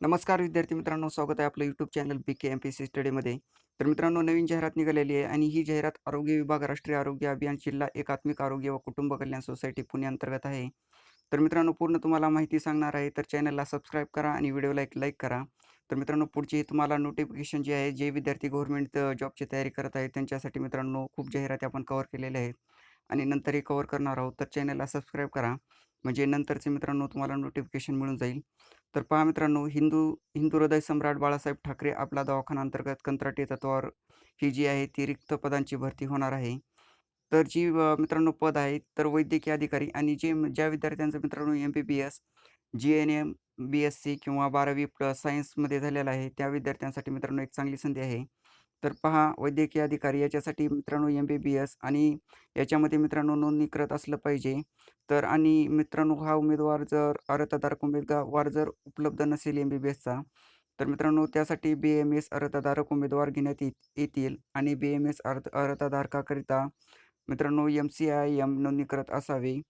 नमस्कार विद्यार्थी मित्रांनो, स्वागत आहे आपलं YouTube channel B K M P C स्टडीमध्ये. तर मित्रांनो, नवीन जाहिरात निघालेली आहे आणि ही जाहिरात आरोग्य विभाग, राष्ट्रीय आरोग्य अभियान, जिल्हा एकात्मिक आरोग्य व कुटुंब कल्याण सोसायटी पुणे अंतर्गत आहे. तर मित्रांनो, पूर्ण तुम्हाला माहिती सांगणार आहे. तर चॅनलला सबस्क्राईब करा आणि व्हिडिओला एक लाईक करा. तर मित्रांनो, पुढची तुम्हाला नोटिफिकेशन जी आहे, जे विद्यार्थी गव्हर्नमेंट जॉबची तयारी करत आहेत, त्यांच्यासाठी मित्रांनो खूप जाहिराती आपण कव्हर केलेल्या आहेत आणि नंतरही कव्हर करणार आहोत. तर चॅनलला सबस्क्राईब करा, म्हणजे नंतरचे मित्रांनो तुम्हाला नोटिफिकेशन मिळून जाईल. तर पहा मित्रांनो, हिंदू हिंदू हृदय सम्राट बाळासाहेब ठाकरे आपला दवाखाना अंतर्गत कंत्राटी तत्वावर ही जी आहे ती रिक्त पदांची भरती होणार आहे. तर जी मित्रांनो पद आहे तर वैद्यकीय अधिकारी आणि जे ज्या विद्यार्थ्यांचं मित्रांनो एम-बी-बी-एस, जी-एन-एम, बी-एस-सी किंवा 12वी प्लस सायन्समध्ये झालेलं आहे, त्या विद्यार्थ्यांसाठी मित्रांनो एक चांगली संधी आहे. तर पहा वैद्यकीय अधिकारी याच्यासाठी मित्रांनो एम-बी-बी-एस आणि याच्यामध्ये मित्रांनो नोंदणी करत असलं पाहिजे. तर आणि मित्रांनो हा उमेदवार जर अर्हताधारक उमेदवार जर उपलब्ध नसेल एम-बी-बी-एसचा, तर मित्रांनो त्यासाठी बी-एम-एस अर्हताधारक उमेदवार घेण्यात येत येतील आणि बी-एम-एस अर्थ अर्हताधारकाकरिता मित्रांनो एम-सी-आय-एम नोंदणी करत असावी.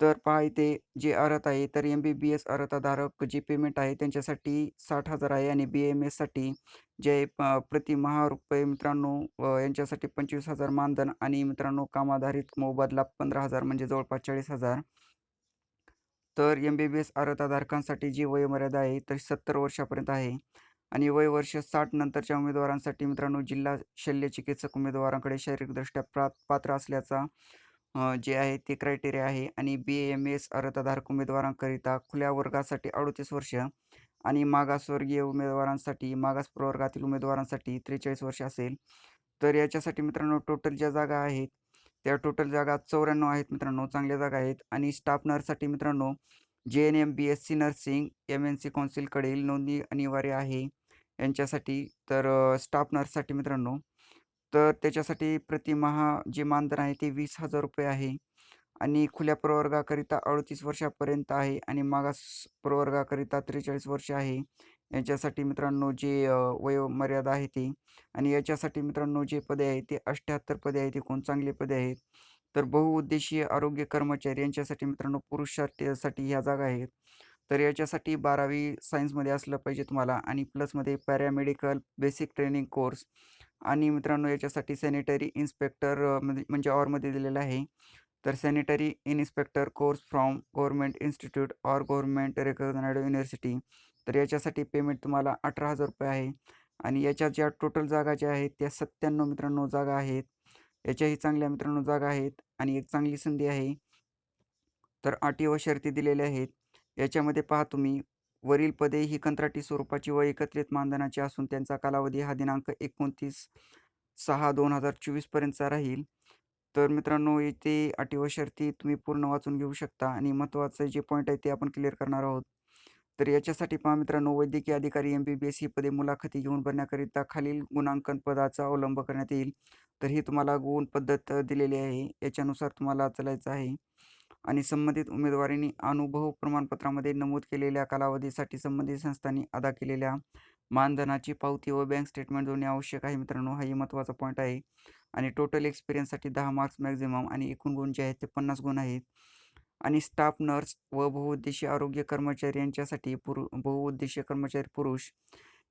तर पहा इथे जे अर्हत आहे, तर एम-बी-बी-एस अर्हताधारक जे पेमेंट आहे त्यांच्यासाठी साठ हजार आहे आणि बी-एम-एससाठी जे प्रति महा रुपये मित्रांनो यांच्यासाठी पंचवीस हजार मानधन आणि मित्रांनो कामाधारित मोबदला पंधरा हजार म्हणजे जवळपास चाळीस हजार. तर एम-बी-बी-एस अर्हताधारकांसाठी जी वयोमर्यादा आहे, तर 70 वर्षापर्यंत आहे आणि वय वर्ष साठ नंतरच्या उमेदवारांसाठी मित्रांनो जिल्हा शल्यचिकित्सक उमेदवारांकडे शारीरिकदृष्ट्या प्रा पात्र असल्याचा अ, जे आहे ते क्रायटेरिया आहे आणि बी-एम-एस अर्हताधारक उमेदवारांकरिता खुल्या वर्गासाठी 38 वर्ष आणि मागासवर्गीय उमेदवारांसाठी, मागास प्रवर्गातील उमेदवारांसाठी 43 वर्ष असेल. तर याच्यासाठी मित्रांनो टोटल ज्या जागा आहेत, त्या टोटल जागा 94 आहेत मित्रांनो, चांगल्या जागा आहेत आणि स्टाफ नर्ससाठी मित्रांनो जे-एन-एम, बी-एस-सी नर्सिंग, एम-एन-सी कौन्सिलकडील नोंदणी अनिवार्य आहे यांच्यासाठी. तर स्टाफ नर्ससाठी मित्रांनो, तर त्याच्यासाठी प्रतिमहा जे मानधन आहे ते ₹20,000 आहे आणि खुल्या प्रवर्गाकरिता 38 वर्षापर्यंत आहे आणि मागास प्रवर्गाकरिता 43 वर्ष आहे. याच्यासाठी मित्रांनो जे वयोमर्यादा आहे ती आणि याच्यासाठी मित्रांनो जे पदे आहेत ते 78 पदे आहेत, एकूण चांगली पदे आहेत. तर बहुउद्देशीय आरोग्य कर्मचारी यांच्यासाठी मित्रांनो पुरुषासाठी ह्या जागा आहेत. तर याच्यासाठी 12वी सायन्समध्ये असलं पाहिजे तुम्हाला आणि प्लसमध्ये पॅरामेडिकल बेसिक ट्रेनिंग कोर्स आणि मित्रांनो याच्यासाठी सॅनिटरी इन्स्पेक्टर म्हणजे म्हणजे ऑरमध्ये दिलेलं आहे. तर sanitary inspector course from government institute or government recognised university. तर याच्यासाठी पेमेंट तुम्हाला ₹18,000 आहे आणि याच्या ज्या टोटल जागा ज्या आहेत त्या 97 मित्रांनो जागा आहेत. याच्याही चांगल्या मित्रांनो जागा आहेत आणि एक चांगली संधी आहे. तर अटी व शर्ती दिलेल्या आहेत. याच्यामध्ये पहा तुम्ही वरील पदे ही कंत्राटी स्वरूपाची व एकत्रित मानधनाची असून त्यांचा कालावधी हा दिनांक एकोणतीस सहा दोन हजार चोवीसपर्यंतचा राहील. तर मित्रांनो इथे अटी व शर्ती तुम्ही पूर्ण वाचून घेऊ शकता आणि महत्त्वाचं जे पॉईंट आहे ते आपण क्लिअर करणार आहोत. तर याच्यासाठी पहा मित्रांनो वैद्यकीय अधिकारी एम-बी-बी-एस ही पदे मुलाखती घेऊन भरण्याकरिता खालील गुणांकन पदाचा अवलंब करण्यात येईल. तर ही तुम्हाला गुण पद्धत दिलेली आहे. याच्यानुसार तुम्हाला चालायचं आहे आणि संबंधित उमेदवारांनी अनुभव प्रमाणपत्रामध्ये नमूद केलेल्या कालावधीसाठी संबंधित संस्थांनी अदा केलेल्या मानधनाची पावती व बँक स्टेटमेंट जोडणे आवश्यक आहे मित्रांनो. हाही महत्त्वाचा पॉईंट आहे आणि टोटल एक्सपिरियन्ससाठी दहा मार्क्स मॅक्झिमम आणि एकूण गुण जे आहेत ते 50 गुण आहेत आणि स्टाफ नर्स व बहुउद्देशीय आरोग्य कर्मचारी यांच्यासाठी पुरु बहुउद्देशीय कर्मचारी पुरुष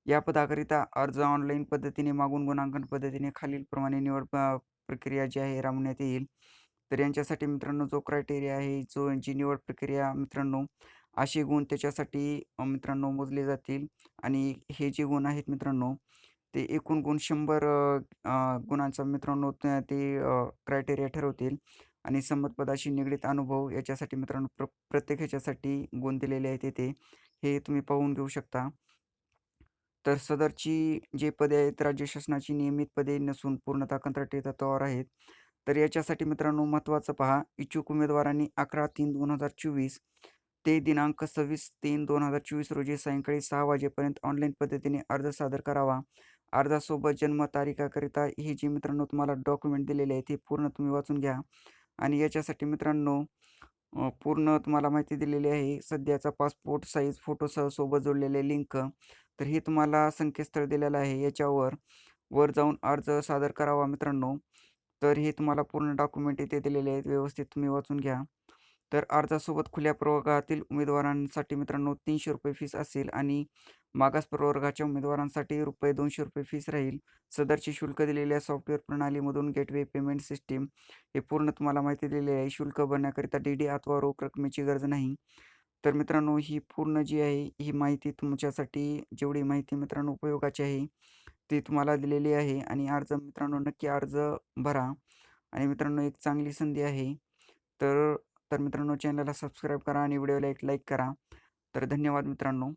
या पदाकरिता अर्ज ऑनलाईन पद्धतीने मागून गुणांकन पद्धतीने खालीलप्रमाणे निवड प्रक्रिया जी आहे राबवण्यात येईल. तर यांच्यासाठी मित्रांनो जो क्रायटेरिया आहे, जो जी निवड प्रक्रिया मित्रांनो, असे गुण त्याच्यासाठी मित्रांनो मोजले जातील आणि हे जे गुण आहेत मित्रांनो, ते एकूण गुण शंभर गुणांचा मित्रांनो ते क्रायटेरिया ठरवतील आणि संमतपदाशी निगडीत अनुभव याच्यासाठी मित्रांनो प्र प्रत्येक ह्याच्यासाठी गुण दिलेले आहेत येथे हे तुम्ही पाहून घेऊ शकता. तर सदरची जे पदे आहेत राज्य शासनाची नियमित पदे नसून पूर्णतः कंत्राटी तत्वावर आहेत. तर याच्यासाठी मित्रांनो महत्त्वाचं पहा, इच्छुक उमेदवारांनी 11/3/2024 ते दिनांक 26/3/2024 रोजी सायंकाळी सहा वाजेपर्यंत ऑनलाईन पद्धतीने अर्ज सादर करावा. अर्जासोबत जन्मतारिकाकरिता हे जे मित्रांनो तुम्हाला डॉक्युमेंट दिलेले आहे ते पूर्ण तुम्ही वाचून घ्या आणि याच्यासाठी मित्रांनो पूर्ण तुम्हाला माहिती दिलेली आहे. सध्याचा पासपोर्ट साईज फोटोसह सोबत जोडलेले लिंक. तर हे तुम्हाला संकेतस्थळ दिलेलं आहे. याच्यावर वर जाऊन अर्ज सादर करावा मित्रांनो. तर हे तुम्हाला पूर्ण डॉक्युमेंट इथे दिलेले आहेत. व्यवस्थित तुम्ही वाचून घ्या. तर अर्जासोबत खुल्या प्रवर्गातील उमेदवारांसाठी मित्रांनो तीनशे रुपये फीस असेल आणि मागास प्रवर्गाच्या उमेदवारांसाठी रुपये दोनशे रुपये फीस राहील. सदरचे शुल्क दिलेल्या सॉफ्टवेअर प्रणालीमधून गेटवे पेमेंट सिस्टीम हे पूर्ण तुम्हाला माहिती दिलेली आहे. शुल्क भरण्याकरिता डी डी अथवा रोख रकमेची गरज नाही. तर मित्रांनो ही पूर्ण जी आहे ही माहिती तुमच्यासाठी जेवढी माहिती मित्रांनो उपयोगाची आहे ती तुम्हाला दिलेली आहे आणि अर्ज मित्रांनो नक्की अर्ज भरा. आणि मित्रांनो एक चांगली संधी आहे. तर तर मित्रांनो चॅनलला सबस्क्राईब करा आणि व्हिडिओला एक लाईक करा. तर धन्यवाद मित्रांनो.